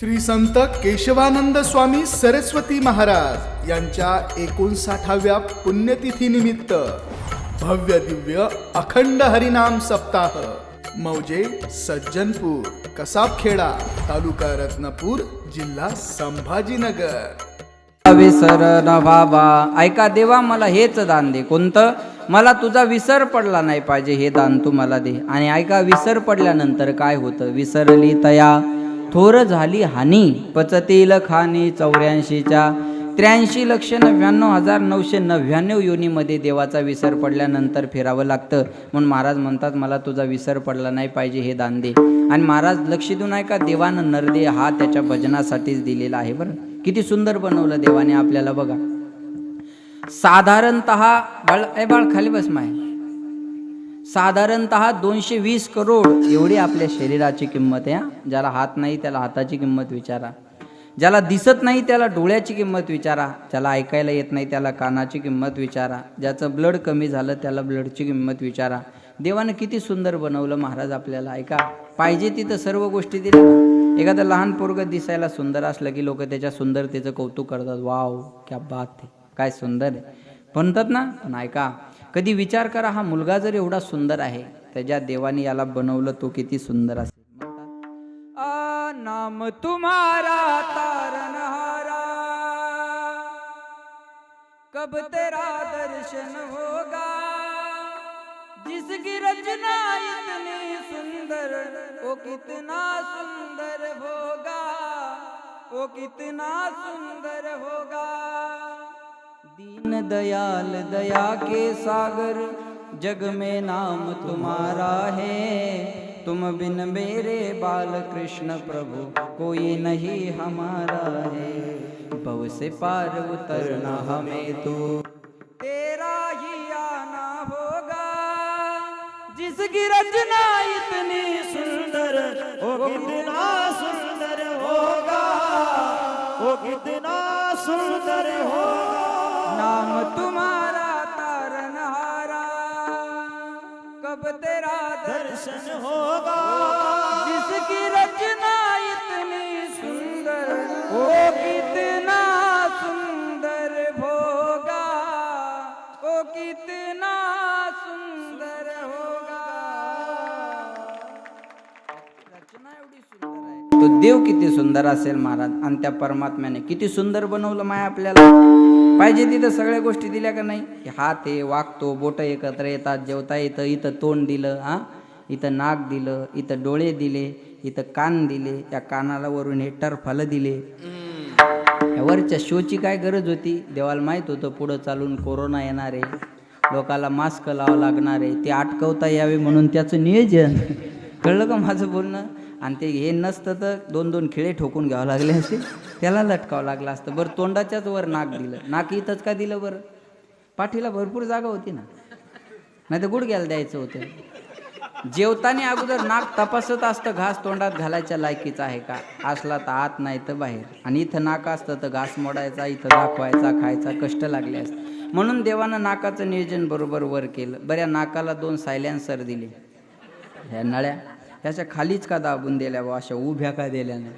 श्री संत केशवानंद स्वामी सरस्वती महाराज यांच्या एकोणसाठाव्या पुण्यतिथी निमित्त भव्य दिव्य अखंड हरिनाम सप्ताह मौजे सज्जनपूर कसाबखेडा तालुका रत्नापूर जिल्हा संभाजीनगर. विसर न व्हावा ऐका देवा मला हेच दान दे. कोणतं? मला तुझा विसर पडला नाही पाहिजे हे दान तू मला दे. आणि ऐका विसर पडल्यानंतर काय होतं? विसरली तया. थोर झाली हानी. पचतील खानी चौऱ्याऐंशीच्या. त्र्याऐंशी लक्ष नव्याण्णव हजार नऊशे नव्याण्णव योनीमध्ये देवाचा विसर पडल्यानंतर फिरावं लागतं. म्हणून महाराज म्हणतात मला तुझा विसर पडला नाही पाहिजे हे दान दे. आणि महाराज लक्ष देऊन आहे का देवानं नरदे हा त्याच्या भजनासाठीच दिलेला आहे बरं. किती सुंदर बनवलं देवाने आपल्याला बघा. साधारणत बाळ ए बाळ खाली बस माय. साधारणत दोनशे वीस करोड एवढी आपल्या शरीराची किंमत आहे ज्याला हात नाही त्याला हाताची किंमत विचारा. ज्याला दिसत नाही त्याला डोळ्याची किंमत विचारा. ज्याला ऐकायला येत नाही त्याला कानाची किंमत विचारा. ज्याचं ब्लड कमी झालं त्याला ब्लडची किंमत विचारा. देवानं किती सुंदर बनवलं महाराज आपल्याला ऐका. पाहिजे तिथं सर्व गोष्टी दिल्या एखादं लहान पोरग दिसायला सुंदर असलं की लोक त्याच्या सुंदरतेचं कौतुक करतात. वाव क्या बात आहे. काय सुंदर आहे. म्हणतात ना पण ऐका. कधी विचार करा हा मुलगा जर एवढा सुंदर आहे त्याच्या देवाने याला बनवलं तो किती सुंदर असेल. नाम तुम्हारा तारनहारा कब तेरा दर्शन होगा? जिसकी रचना इतनी सुंदर वो कितना सुंदर होगा? वो कितना सुंदर होगा? दीन दयाल दया के सागर, जग में नाम तुम्हारा है। तुम बिन मेरे बाल कृष्ण प्रभु, कोई नहीं हमारा है। भव से पार उतरना हमें तो। तेरा ही आना होगा, जिसकी रचना इतनी सुंदर, वो कितना सुंदर होगा। वो कितना सुंदर कब तेरा दर्शन होगा। जिसकी रचना इतनी सुंदर वो कितना सुंदर होगा वो कितना सुंदर होगा। रचना एवढी सुंदर आहे। तो देव किती सुंदर असेल महाराज. आणि त्या परमात्म्याने किती सुंदर बनवलं माय आपल्याला. पाहिजे तिथं सगळ्या गोष्टी दिल्या का नाही? हात हे वागतो बोट एकत्र येतात जेवता येतं इथं तोंड दिलं हा? इथं नाक दिलं इथं डोळे दिले इथं कान दिले या कानाला वरून हे टरफालं दिले. या वरच्या शोची काय गरज होती? देवाला माहीत होतं पुढं चालून कोरोना येणार आहे लोकाला मास्क लावावं लागणार आहे ते अटकवता यावे म्हणून त्याचं नियोजन. कळलं का माझं बोलणं? आणि ते हे नसतं तर दोन दोन खिळे ठोकून घ्यावं लागले असते त्याला लटकावं लागलं असतं. बरं तोंडाच्याच वर नाक दिलं. नाक इथंच का दिलं बरं? पाठीला भरपूर जागा होती ना. नाही तर गुडघ्याला द्यायचं होतं. जेवताना अगोदर नाक तपासत असतं घास तोंडात घालायच्या लायकीचा आहे का? असला तर आत नाही तर बाहेर. आणि इथं नाक असतं तर घास मोडायचा इथं दाखवायचा खायचा कष्ट लागले असतं. म्हणून देवानं नाकाचं नियोजन बरोबर वर केलं. बऱ्या नाकाला दोन सायलेन्सर दिले. ह्या नळ्या. ह्याच्या खालीच का दाबून दिल्या बा अशा उभ्या का दिल्या नाही?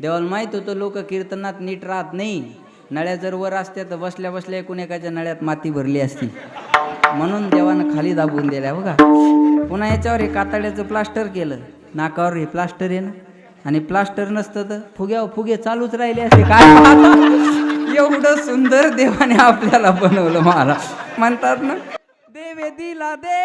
देवाला माहीत होतं लोक कीर्तनात नीट राहत नाही. नळ्या जर वर असत्या तर बसल्या बसल्या एकूण एकाच्या नळ्यात माती भरली असती. म्हणून देवानं खाली दाबून दिल्या बघा. पुन्हा याच्यावर हे कातड्याचं प्लास्टर केलं. नाकावर हे प्लास्टर आहे ना? आणि प्लास्टर नसतं तर फुग्यावर फुगे चालूच राहिले असते काय? एवढं सुंदर देवाने आपल्याला बनवलं मला म्हणतात ना देवे दिला दे.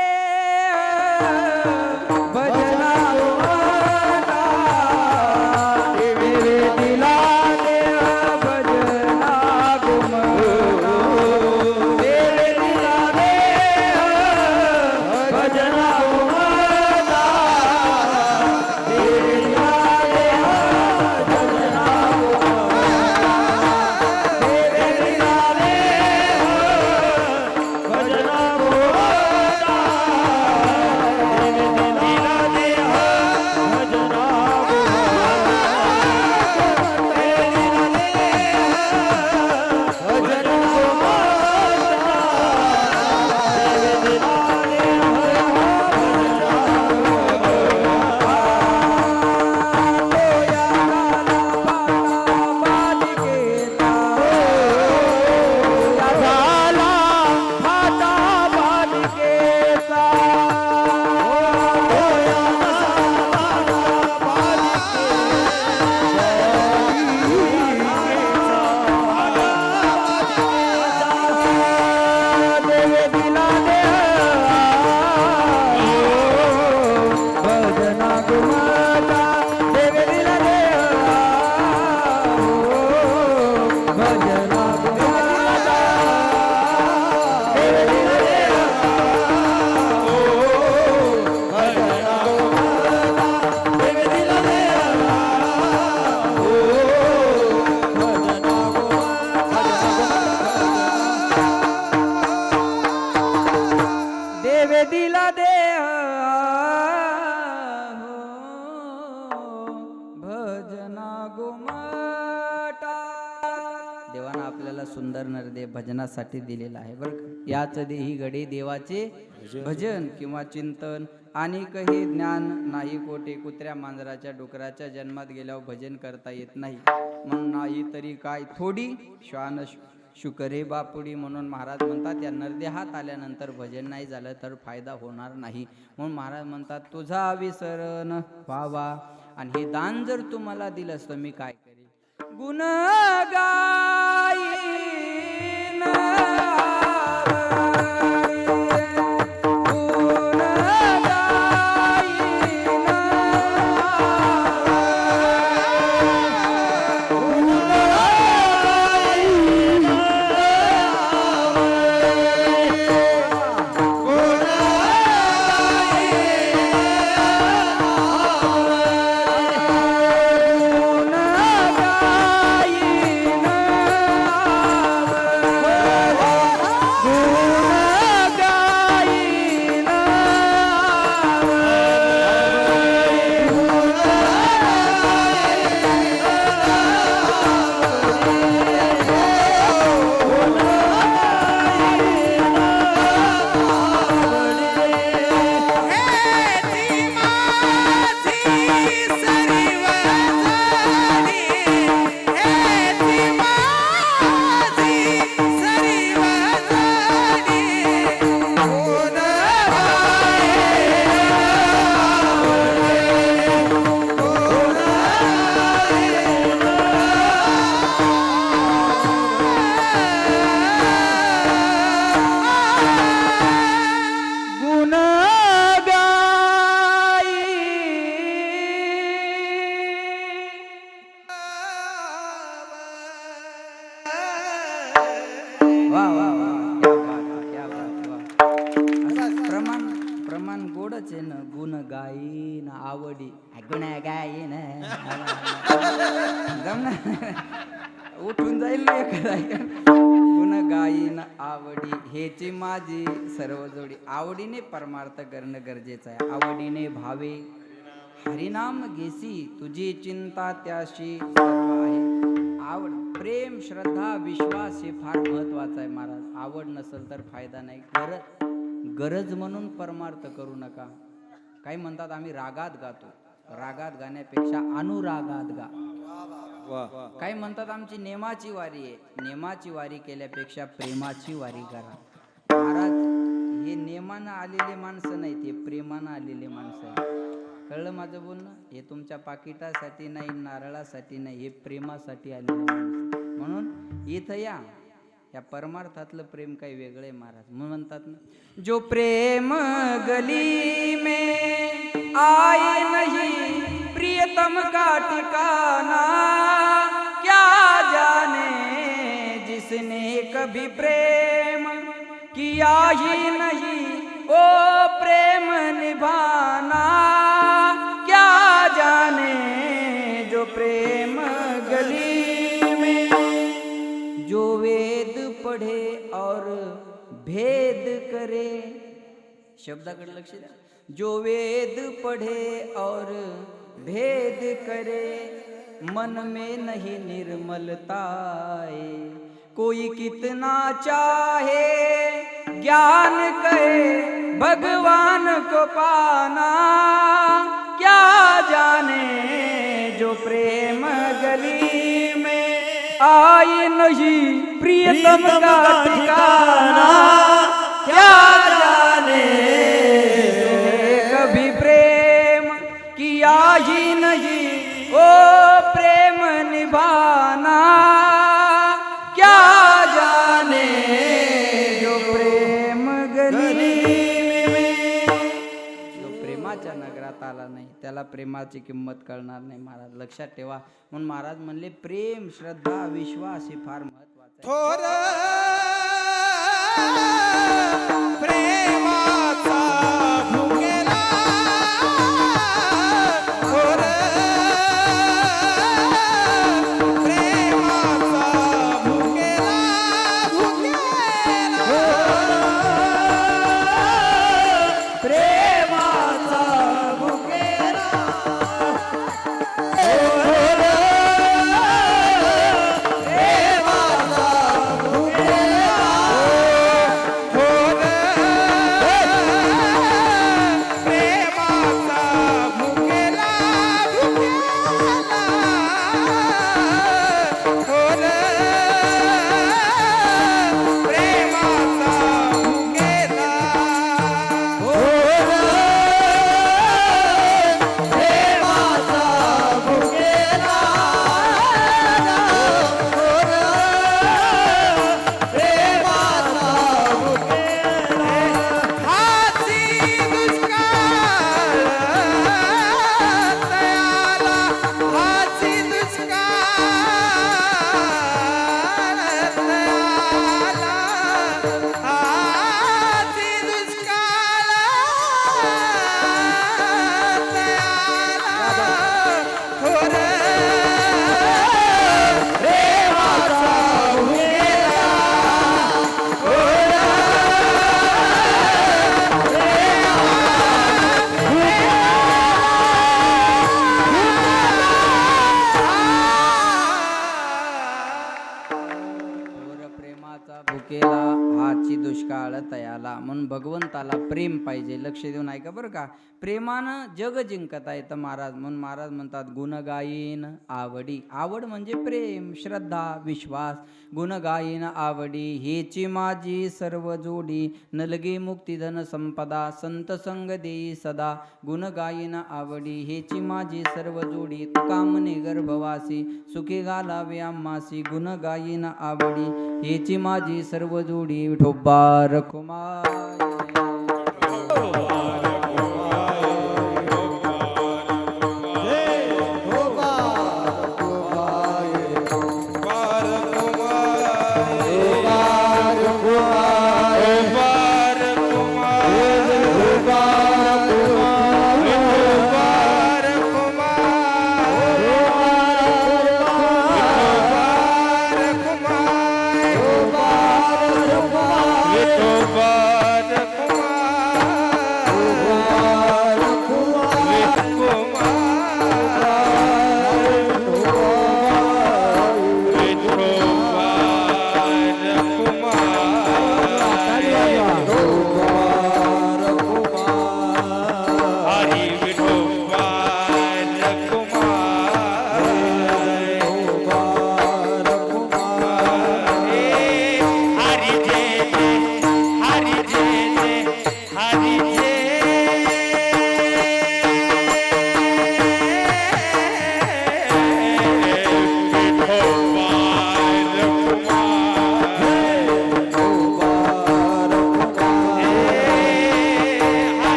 भजनासाठी दिलेला आहे. बरं का? याच देही गडे देवाचे भजन. किंवा चिंतन. आणि काही ज्ञान नाही कोठे कुत्र्या मांजराच्या डुकराच्या जन्मात गेल्यावर भजन करता येत नाही. म्हणून नाही तरी काय? थोडी श्वान शुकरे बापुडी म्हणून महाराज म्हणतात या नरदेहात आल्यानंतर भजन नाही झालं तर फायदा होणार नाही. म्हणून महाराज म्हणतात तुझा विसरण व्हावा. आणि हे दान जर तुम्हाला दिलंस तर मी काय करेन गुण गाईन. आवडीने परमार्थ करणं गरजेचं आहे. आवडीने भावे. हरिनाम घेसी तुझी चिंता त्याशी आहे. आवड प्रेम श्रद्धा विश्वास हे फार महत्वाचं आहे महाराज. आवड नसेल तर फायदा नाही. गरज गरज म्हणून परमार्थ करू नका. काही म्हणतात आम्ही रागात गातो. रागात गाण्यापेक्षा अनुरागात गा. काही म्हणतात आमची नेमाची वारी आहे. नेमाची वारी केल्यापेक्षा प्रेमाची वारी करा. महाराज हे नेमानं आलेले माणसं नाहीत हे प्रेमानं आलेले माणसं आहेत कळलं माझं बोलणं? हे तुमच्या पाकिटासाठी नाही नारळासाठी नाही हे प्रेमासाठी आलेले माणसं म्हणून इथं या. या परमार्थातलं प्रेम काही वेगळं आहे महाराज. म्हणून म्हणतात ना जो प्रेम गली में आए नहीं प्रियतम का ठिकाना क्या जाने जिसने कभी प्रेम किया ही नहीं ओ प्रेम निभाना क्या जाने जो प्रेम गली में? जो वेद पढ़े और भेद करे। शब्दाकडे लक्ष द्या। जो वेद पढ़े और भेद करे मन में नहीं निर्मलता कोई कितना चाहे ज्ञान कहे भगवान को पाना। क्या जाने जो प्रेम गली में आए नहीं प्रियतम का ठिकाना। क्या जाने कभी प्रेम किया ही नहीं ओ प्रेम निभाना। प्रेमाची किंमत कळणार नाही महाराज. लक्षात ठेवा. म्हणून महाराज म्हणले प्रेम श्रद्धा विश्वास हे फार महत्वाचं प्रेमा दुष्काळ म्हणून भगवंताला प्रेम पाहिजे. लक्ष देऊन ऐका बरं का. प्रेमानं जग जिंकता येतं महाराज म्हणून महाराज म्हणतात गुणगायीन आवडी. आवड म्हणजे प्रेम श्रद्धा विश्वास. गुणगायीन आवडी हेची माझी सर्व जोडी नलगी मुक्तिधन संपदा संत संग देई सदा गुणगायीन आवडी हेची माझी सर्व जोडी कामने गर्भवासी सुखी घालावे आम्हासी गुणगायीन आवडी हेची माझी सर्व जोडी विठोबा रखुमाई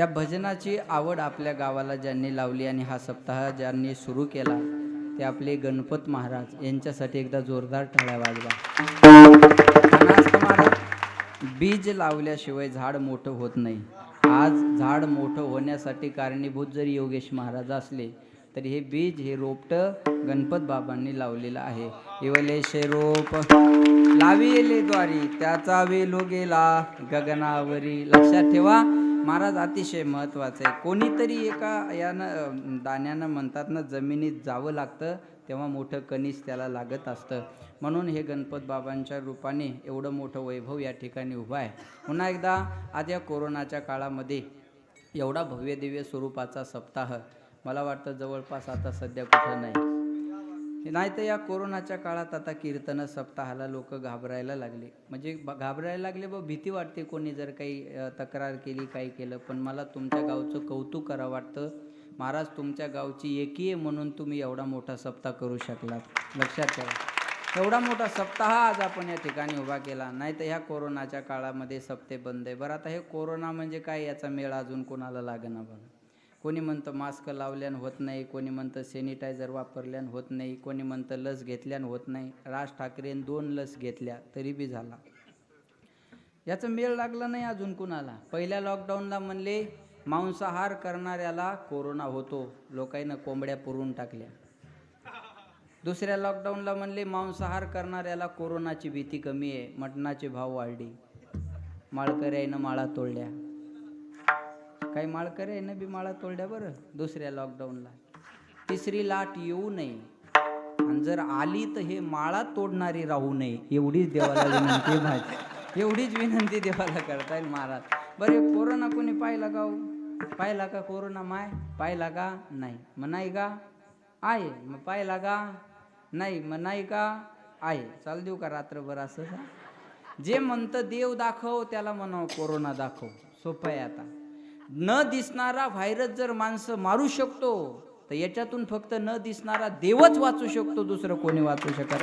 या भजनाची आवड आपल्या गावाला ज्यांनी लावली आणि हा सप्ताह ज्यांनी सुरू केला ते आपले गणपत महाराज यांच्यासाठी एकदा जोरदार टाळ्या वाजवा. बीज लावल्याशिवाय झाड मोठं होत नाही. आज झाड मोठं होण्यासाठी कारणीभूत जरी योगेश महाराज असले तरी हे बीज हे रोपटं गणपत बाबांनी लावलेलं आहे. इवलेशे रोप लाविले द्वारी त्याचा वेलो गेला. गगनावरी लक्षात ठेवा. महाराज अतिशय महत्वाचं आहे. कोणीतरी एका यानं दाण्यानं म्हणतात ना जमिनीत जावं लागतं तेव्हा मोठं कणीस त्याला लागत असतं. म्हणून हे गणपत बाबांच्या रूपाने एवढं मोठं वैभव या ठिकाणी उभं आहे. पुन्हा एकदा आज या कोरोनाच्या काळामध्ये एवढा भव्य दिव्य स्वरूपाचा सप्ताह मला वाटतं जवळपास आता सध्या कुठं नाही. नाही तर या कोरोनाच्या काळात आता कीर्तन सप्ताहाला लोक घाबरायला लागले. म्हणजे घाबरायला लागले व भीती वाटते कोणी जर काही तक्रार केली काही केलं. पण मला तुमच्या गावचं कौतुक करावं वाटतं. महाराज तुमच्या गावची एकी आहे म्हणून तुम्ही एवढा मोठा सप्ताह करू शकलात. लक्षात ठेवा. एवढा मोठा सप्ताह आज आपण या ठिकाणी उभा केला. नाही तर ह्या कोरोनाच्या काळामध्ये सप्ते बंद आहे. बरं आता हे कोरोना म्हणजे काय याचा मेळ अजून कोणाला लागेना बघा. कोणी म्हणतं मास्क लावल्यानं होत नाही कोणी म्हणतं सॅनिटायझर वापरल्यानं होत नाही कोणी म्हणतं लस घेतल्यानं होत नाही. राज ठाकरेन दोन लस घेतल्या तरी बी झाला. याचं मेळ लागला नाही अजून कुणाला. पहिल्या लॉकडाऊनला म्हणले मांसाहार करणाऱ्याला कोरोना होतो. लोकांना कोंबड्या पुरून टाकल्या. दुसऱ्या लॉकडाऊनला म्हणले मांसाहार करणाऱ्याला कोरोनाची भीती कमी आहे. मटणाचे भाव वाढले. माळकऱ्यानं माळा तोडल्या. काही माळकऱ्यानं बी माळा तोडल्या बरं दुसऱ्या लॉकडाऊनला तिसरी लाट येऊ नये. आणि जर आली तर हे माळा तोडणारी राहू नये एवढीच देवाला विनंती माझी. एवढीच विनंती देवाला करता येईल महाराज. बरे कोरोना कोणी पाहिला का हो? पाहिला का कोरोना माय? पाहिला का? नाही. मग नाही का? आहे. मग पाहिला का? नाही. मग नाही का? आहे. चाल देऊ का रात्रभर असं? जे म्हणतं देव दाखव त्याला म्हणावं कोरोना दाखव. सोपं आहे आता. न दिसणारा व्हायरस जर माणसं मारू शकतो तर याच्यातून फक्त न दिसणारा देवच वाचू शकतो दुसरं कोणी वाचू शकत.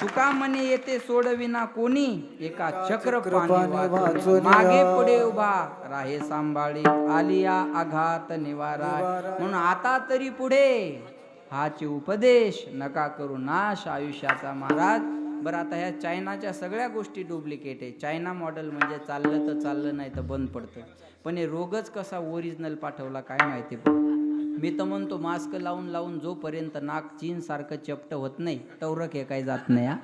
तुका म्हणे येते सोडविना कोणी एका चक्र मागे पुढे उभा राहे सांभाळी आलिया आघात निवारा. म्हणून आता तरी पुढे हाचे उपदेश नका करू नाश आयुष्याचा महाराज. बरं आता ह्या चायनाच्या सगळ्या गोष्टी डुप्लिकेट आहे. चायना मॉडेल म्हणजे चाललं तर चाललं नाही तर बंद पडतं. पण हे रोगच कसा ओरिजिनल पाठवला काय माहिती पण. मी तर म्हणतो मास्क लावून लावून जोपर्यंत नाक चीन सारखं चपट होत नाही तवरक हे काही जात नाही हा.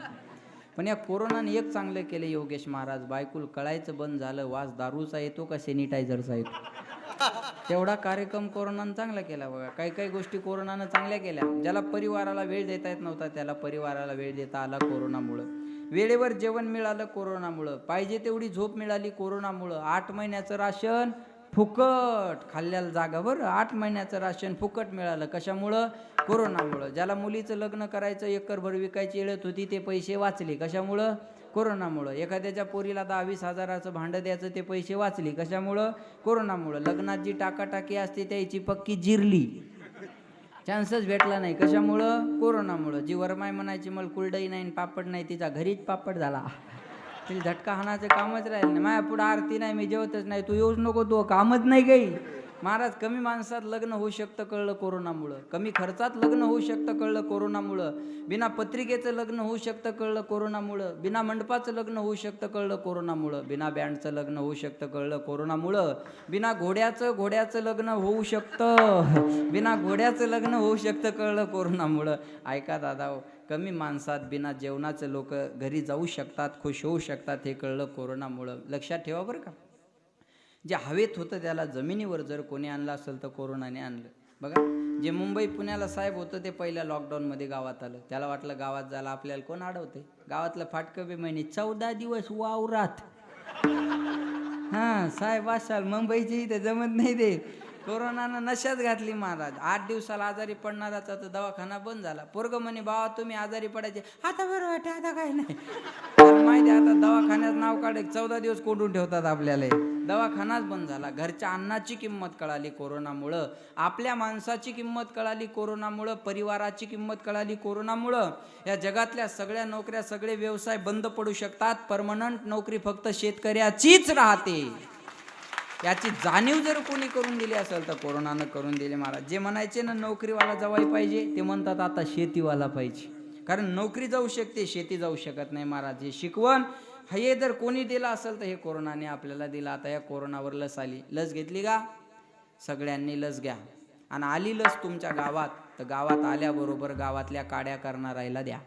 पण या कोरोनाने एक चांगलं केलं योगेश महाराज. बायकुल कळायचं बंद झालं वास दारूचा येतो का सॅनिटायझरचा येतो? तेवढा कार्यक्रम कोरोनानं चांगला केला बघा. काही काही गोष्टी कोरोनानं चांगल्या केल्या. ज्याला परिवाराला वेळ देता येत नव्हता त्याला परिवाराला वेळ देता आला कोरोनामुळं. वेळेवर जेवण मिळालं कोरोनामुळं. पाहिजे तेवढी झोप मिळाली कोरोनामुळं. आठ महिन्याचं राशन फुकट. खाल्ल्याला जागा आठ महिन्याचं राशन फुकट मिळालं. कशामुळं? कोरोनामुळं. ज्याला मुलीचं लग्न करायचं एकरभर विकायची येळत होती ते पैसे वाचले. कशामुळं? कोरोनामुळं. एखाद्याच्या पोरीला दहा वीस हजाराचं भांडं द्यायचं ते पैसे वाचले. कशामुळं? कोरोनामुळं. लग्नात जी टाकाटाकी असते त्याची पक्की जिरली. चान्सच भेटला नाही. कशामुळं? कोरोनामुळं. जी वरमाय म्हणायची मला कुलडई नाही पापड नाही तिचा घरीच पापड झाला. तिला झटका हाणाचं कामच राहिलं नाही. माझ्या पुढं आरती नाही मी जेवतच नाही. तू येऊच नको तू कामच नाही काही. महाराज कमी माणसात लग्न होऊ शकतं कळलं कोरोनामुळं. कमी खर्चात लग्न होऊ शकतं कळलं कोरोनामुळं. बिना पत्रिकेचं लग्न होऊ शकतं कळलं कोरोनामुळं. बिना मंडपाचं लग्न होऊ शकतं कळलं कोरोनामुळं. बिना बँडचं लग्न होऊ शकतं कळलं कोरोनामुळं. बिना घोड्याचं घोड्याचं लग्न होऊ शकतं. बिना घोड्याचं लग्न होऊ शकतं कळलं कोरोनामुळं. ऐका दादा हो, कमी माणसात बिना जेवणाचं लोक घरी जाऊ शकतात खुश होऊ शकतात हे कळलं कोरोनामुळं. लक्षात ठेवा बरं का. जे हवेत होतं त्याला जमिनीवर जर कोणी आणलं असेल तर कोरोनाने आणलं. बघा जे मुंबई पुण्याला साहेब होतं ते पहिल्या लॉकडाऊनमध्ये गावात आलं. त्याला वाटलं गावात जायला आपल्याला कोण अडवते गावातलं फाटकं बी महिने चौदा दिवस वावरात. हां साहेब असाल मुंबईची इथे जमत नाही ते. कोरोनानं नशाच घातली महाराज. आठ दिवसाला आजारी पडणाराचा तर दवाखाना बंद झाला. पोरग म्हणे बाबा तुम्ही आजारी पडायचे. आता बरं वाटतं आता काय नाही. माहिती आता दवाखान्यात नाव काढे चौदा दिवस कोंडून ठेवतात आपल्याला. दवाखानाच बंद झाला. घरच्या अन्नाची किंमत कळाली कोरोनामुळं. आपल्या माणसाची किंमत कळाली कोरोनामुळं. परिवाराची किंमत कळाली कोरोनामुळं. या जगातल्या सगळ्या नोकऱ्या सगळे व्यवसाय बंद पडू शकतात. परमनंट नोकरी फक्त शेतकऱ्याचीच राहते. याची जाणीव जर कोणी करून दिली असेल तर कोरोनानं करून दिली महाराज. जे म्हणायचे ना नोकरीवाला जवाई पाहिजे ते म्हणतात आता शेतीवाला पाहिजे. कारण नोकरी जाऊ शकते शेती जाऊ शकत नाही महाराज. हे शिकवण हे जर कोणी दिलं असेल तर हे कोरोनाने आपल्याला दिलं. आता या कोरोनावर लस आली. लस घेतली का? सगळ्यांनी लस घ्या. आणि आली लस तुमच्या गावात तर गावात आल्याबरोबर गावातल्या काड्या करणारायला द्या.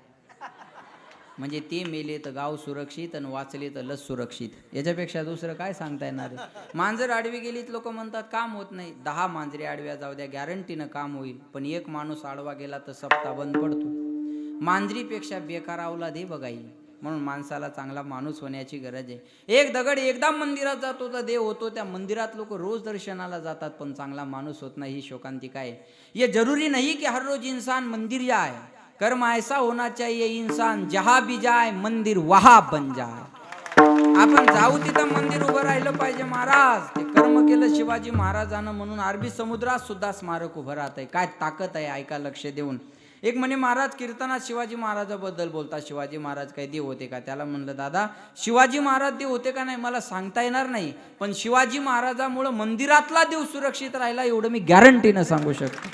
म्हणजे ते मेले तर गाव सुरक्षित आणि वाचले तर लस सुरक्षित. याच्यापेक्षा दुसरं काय सांगता येणार मांजर आडवी गेलीत लोक म्हणतात काम होत नाही. दहा मांजरे आडव्या जाऊ द्या गॅरंटीनं काम होईल. पण एक माणूस आडवा गेला तर सप्ताह बंद पडतो. मांजरीपेक्षा बेकार दे हे. बघाई म्हणून माणसाला चांगला माणूस होण्याची गरज आहे. एक दगड एकदा मंदिरात जातो तर देव होतो. त्या मंदिरात लोक रोज दर्शनाला जातात पण चांगला माणूस होत नाही ही शोकांतिका आहे. ये जरुरी नाही की हर रोज इन्सान मंदिर जाए कर्म ऐसा होना चाहिए इंसान जहा भी जाए मंदिर वहा बन जाए आपण जाऊ तिथं मंदिर उभं राहिलं पाहिजे महाराज. ते कर्म केलं शिवाजी महाराजानं म्हणून अरबी समुद्रात सुद्धा स्मारक उभं राहत आहे. काय ताकद आहे ऐका लक्ष देऊन. एक म्हणे महाराज कीर्तनात शिवाजी महाराजाबद्दल बोलतात शिवाजी महाराज काही देव होते का? त्याला म्हणलं दादा शिवाजी महाराज देव होते का नाही मला सांगता येणार नाही. पण शिवाजी महाराजामुळं मंदिरातला देव सुरक्षित राहिला एवढं मी गॅरंटीनं सांगू शकतो.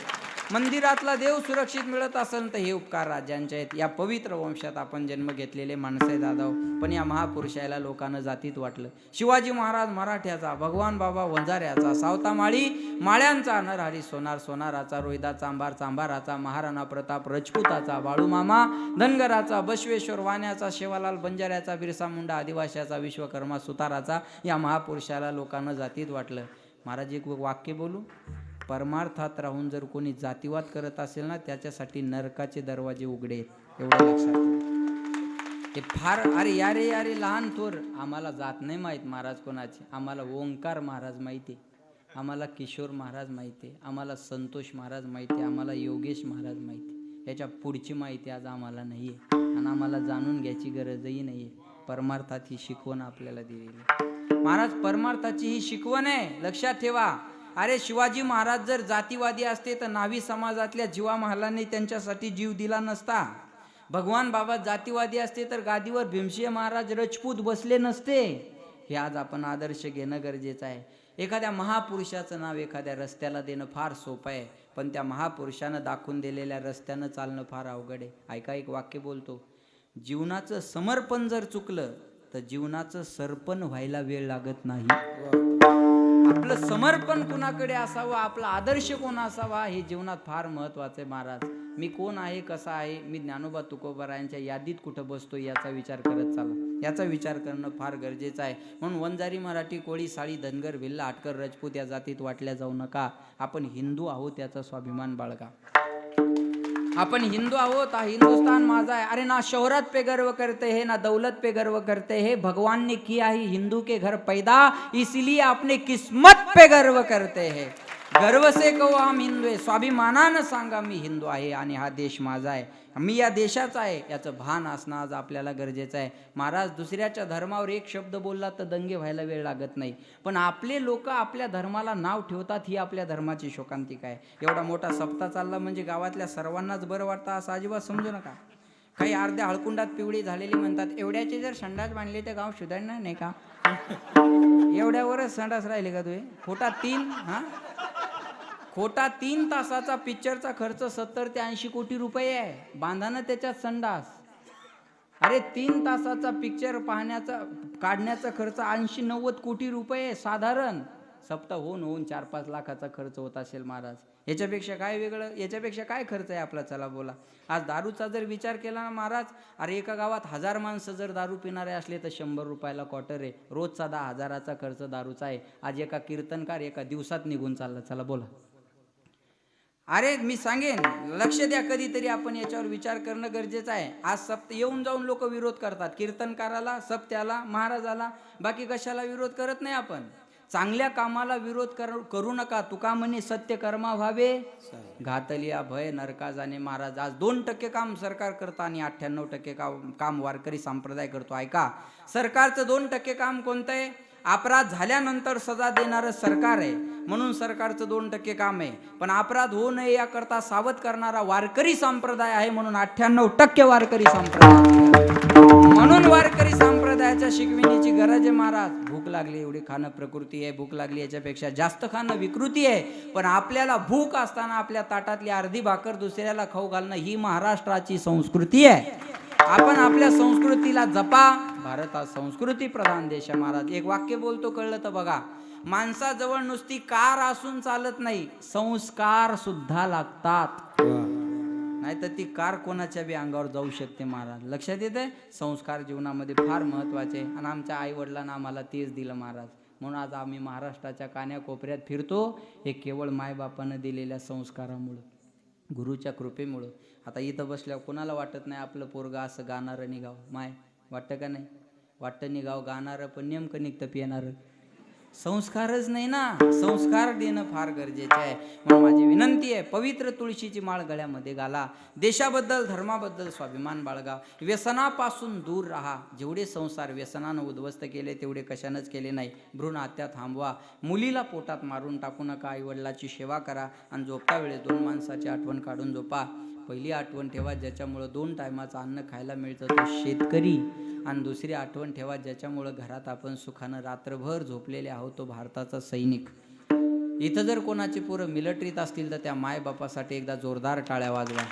मंदिरातला देव सुरक्षित मिळत असेल तर हे उपकार राज्यांचे आहेत. या पवित्र वंशात आपण जन्म घेतलेले माणसं आहे दादा पण या महापुरुषाला लोकांना जातीत वाटलं. शिवाजी महाराज मराठ्याचा भगवान बाबा वंजाऱ्याचा सावता माळी माळ्यांचा नरहरी सोनार सोनाराचा रोहिदा चांभार चांभाराचा महाराणा प्रताप रजपूताचा बाळूमामा धनगराचा बसवेश्वर वाण्याचा शेवालाल बंजाऱ्याचा बिरसा मुंडा आदिवाशाचा विश्वकर्मा सुताराचा या महापुरुषाला लोकांना जातीत वाटलं. महाराज एक वाक्य बोलू? परमार्थात राहून जर कोणी जातीवाद करत असेल ना त्याच्यासाठी नरकाचे दरवाजे उघडे एवढं लक्षात ते फार अरे यारे यारे लहान थोर. आम्हाला जात नाही माहीत महाराज कोणाचे. आम्हाला ओंकार महाराज माहिती आम्हाला किशोर महाराज माहिती आम्हाला संतोष महाराज माहिती आहे. आम्हाला योगेश महाराज माहिती याच्या पुढची माहिती आज आम्हाला नाही आहे आणि आम्हाला जाणून घ्यायची गरजही नाही आहे परमार्थात ही शिकवण आपल्याला दिलेली महाराज परमार्थाची ही शिकवण आहे. लक्षात ठेवा. अरे शिवाजी महाराज जर जातीवादी असते तर नावी समाजातल्या जीवा महालांनी त्यांच्यासाठी जीव दिला नसता. भगवान बाबा जातीवादी असते तर गादीवर भीमशे महाराज रजपूत बसले नसते. हे आज आपण आदर्श घेणं गरजेचं आहे. एखाद्या महापुरुषाचं नाव एखाद्या रस्त्याला देणं फार सोपं आहे. पण त्या महापुरुषानं दाखवून दिलेल्या रस्त्यानं चालणं फार अवघड आहे. ऐका एक वाक्य बोलतो. जीवनाचं समर्पण जर चुकलं तर जीवनाचं सरपण व्हायला वेळ लागत नाही. आपलं समर्पण कुणाकडे असावं? आपला आदर्श कोण असावा? हे जीवनात फार महत्वाचं आहे महाराज. मी कोण आहे कसा आहे? मी ज्ञानोबा तुकोबरायांच्या यादीत कुठं बसतो याचा विचार करत चाला याचा विचार करणं फार गरजेचं आहे. म्हणून वंजारी मराठी कोळी साळी धनगर भिल्ला आटकर राजपूत या जातीत वाटल्या जाऊ नका. आपण हिंदू आहोत याचा स्वाभिमान बाळगा. आपण हिंदू आहोत हा हिंदुस्तान माझा है अरे ना शोहरत पे गर्व करते हैं ना दौलत पे गर्व करते हैं. भगवान ने किया ही हिंदू के घर पैदा इसलिए अपने किस्मत पे गर्व करते हैं. गर्व से कहो हिंदू आहे स्वाभिमानानं सांगा मी हिंदू आहे आणि हा देश माझा आहे. मी या देशाचा आहे. याचं भान असणं आज आपल्याला गरजेचं आहे. महाराज दुसऱ्याच्या धर्मावर एक शब्द बोलला तर दंगे व्हायला वेळ लागत नाही. पण आपले लोक आपल्या धर्माला नाव ठेवतात ही आपल्या धर्माची शोकांतिका आहे एवढा मोठा सप्ताह चालला म्हणजे गावातल्या सर्वांनाच बरं वाटतं असं अजिबात समजू नका. काही अर्ध्या हळकुंडात पिवळी झालेली म्हणतात एवढ्याचे जर संडास बांधले तर गाव सुधारणार नाही का? एवढ्यावरच संडास राहिले का तुझे फोटा तीन हा? खोटा तीन तासाचा पिक्चरचा खर्च सत्तर ते ऐंशी कोटी रुपये आहे. बांधानं त्याच्यात संडास. अरे तीन तासाचा पिक्चर पाहण्याचा काढण्याचा खर्च ऐंशी नव्वद कोटी रुपये आहे साधारण. सप्ताह होऊन होऊन चार पाच लाखाचा खर्च होत असेल महाराज. याच्यापेक्षा काय वेगळं याच्यापेक्षा काय खर्च आहे आपला? चला बोला. आज दारूचा जर विचार केला ना महाराज अरे एका गावात हजार माणसं जर दारू पिणारे असले तर शंभर रुपयाला क्वार्टर आहे. रोजचा दहा हजाराचा खर्च दारूचा आहे. आज एका कीर्तनकार एका दिवसात निघून चालला. चला बोला. अरे मी सांगेन लक्ष द्या कधीतरी आपण याच्यावर विचार करणं गरजेचं आहे. आज सप्त येऊन जाऊन लोक विरोध करतात. कीर्तनकाराला सप्त्याला महाराजाला बाकी कशाला विरोध करत नाही आपण. चांगल्या कामाला विरोध कर करू नका. तुका म्हणे सत्य कर्मा व्हावे. घातलिया भय नरका जाणे महाराज. आज दोन टक्के काम सरकार करतं आणि अठ्ठ्याण्णव टक्के काम काम वारकरी संप्रदाय करतो. ऐका सरकारचं दोन टक्के काम कोणतं आहे? अपराध झाल्यानंतर सजा देणारं सरकार आहे. म्हणून सरकारचं दोन टक्के काम आहे. पण अपराध होऊ नये याकरता सावध करणारा वारकरी संप्रदाय आहे म्हणून अठ्ठ्याण्णव टक्के वारकरी संप्रदाय. म्हणून वारकरी संप्रदायाच्या शिकविणीची गरज आहे महाराज. भूक लागली एवढी खाणं प्रकृती आहे. भूक लागली याच्यापेक्षा जास्त खाणं विकृती आहे. पण आपल्याला भूक असताना आपल्या ताटातली अर्धी भाकर दुसऱ्याला खाऊ घालणं ही महाराष्ट्राची संस्कृती आहे. आपण आपल्या संस्कृतीला जपा. भारत हा संस्कृती प्रधान देश आहे महाराज. एक वाक्य बोलतो कळलं तर बघा. माणसाजवळ नुसती कार असून चालत नाही संस्कार सुद्धा लागतात. नाही तर ती कार कोणाच्या बी अंगावर जाऊ शकते महाराज. लक्षात येते संस्कार जीवनामध्ये फार महत्त्वाचे आणि आमच्या आई वडिलांना आम्हाला तेच दिलं महाराज. म्हणून आज आम्ही महाराष्ट्राच्या कान्याकोपऱ्यात फिरतो. हे केवळ मायबापानं दिलेल्या संस्कारामुळं. गुरुच्या कृपेमुळं. आता इथं बसल्यावर कोणाला वाटत नाही आपलं पोरगा असं गाणारं निघाव? माय वाटतं का नाही? वाटतं निघाव गाणारं पण नेमकं निघतं पिणारं संस्कारच नाही ना. संस्कार देणं फार गरजेचे आहे. म्हणून माझी विनंती आहे पवित्र तुळशीची माळ गळ्यामध्ये घाला. देशाबद्दल धर्माबद्दल स्वाभिमान बाळगा व्यसनापासून दूर राहा. जेवढे संसार व्यसनानं उद्ध्वस्त केले तेवढे कशानंच केले नाही. भ्रूण हत्या थांबवा. मुलीला पोटात मारून टाकू नका. आईवडिलाची सेवा करा. आणि झोपता वेळेस दोन माणसाची आठवण काढून झोपा. पहिली आठवण ठेवा ज्याच्यामुळं दोन टायमाचं अन्न खायला मिळतं तो शेतकरी. आणि दुसरी आठवण ठेवा ज्याच्यामुळं घरात आपण सुखानं रात्रभर झोपलेले आहोत तो भारताचा सैनिक. इथं जर कोणाची पोरं मिलिटरीत असतील तर त्या मायबापासाठी एकदा जोरदार टाळ्या वाजवा.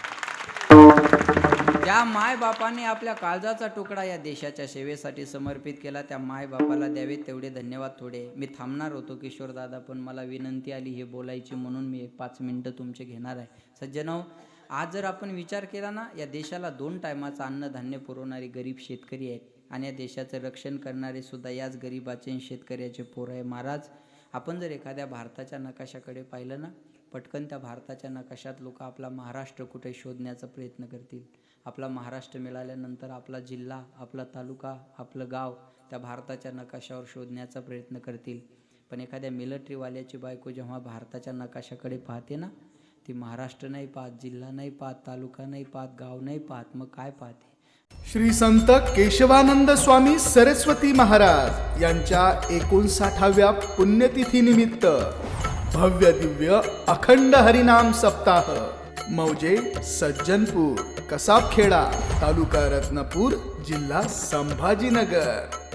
त्या मायबापाने आपल्या काळजाचा तुकडा या देशाच्या सेवेसाठी समर्पित केला. त्या मायबापाला द्यावे तेवढे धन्यवाद थोडे. मी थांबणार होतो किशोर दादा पण मला विनंती आली हे बोलायची म्हणून मी एक पाच मिनटं तुमचे घेणार आहे. सज्जनव आज जर आपण विचार केला ना या देशाला दोन टायमाचं अन्नधान्य पुरवणारे गरीब शेतकरी आहेत. आणि या देशाचं रक्षण करणारे सुद्धा याच गरिबाचे आणि शेतकऱ्याचे पोर आहे महाराज आपण जर एखाद्या भारताच्या नकाशाकडे पाहिलं ना पटकन त्या भारताच्या नकाशात लोक आपला महाराष्ट्र कुठे शोधण्याचा प्रयत्न करतील. आपला महाराष्ट्र मिळाल्यानंतर आपला जिल्हा आपला तालुका आपलं गाव त्या भारताच्या नकाशावर शोधण्याचा प्रयत्न करतील. पण एखाद्या मिलिटरीवाल्याची बायको जेव्हा भारताच्या नकाशाकडे पाहते ना ते महाराष्ट्र नाही पाहत जिल्हा नाही पाहत तालुका नाही पाहत गाव नाही पाहत मग काय पाहते? श्री संत केशवानंद स्वामी सरस्वती महाराज यांच्या एकोणसाठाव्या पुण्यतिथी निमित्त भव्य दिव्य अखंड हरिनाम सप्ताह मौजे सज्जनपूर कसाबखेडा तालुका रत्नपूर जिल्हा संभाजीनगर.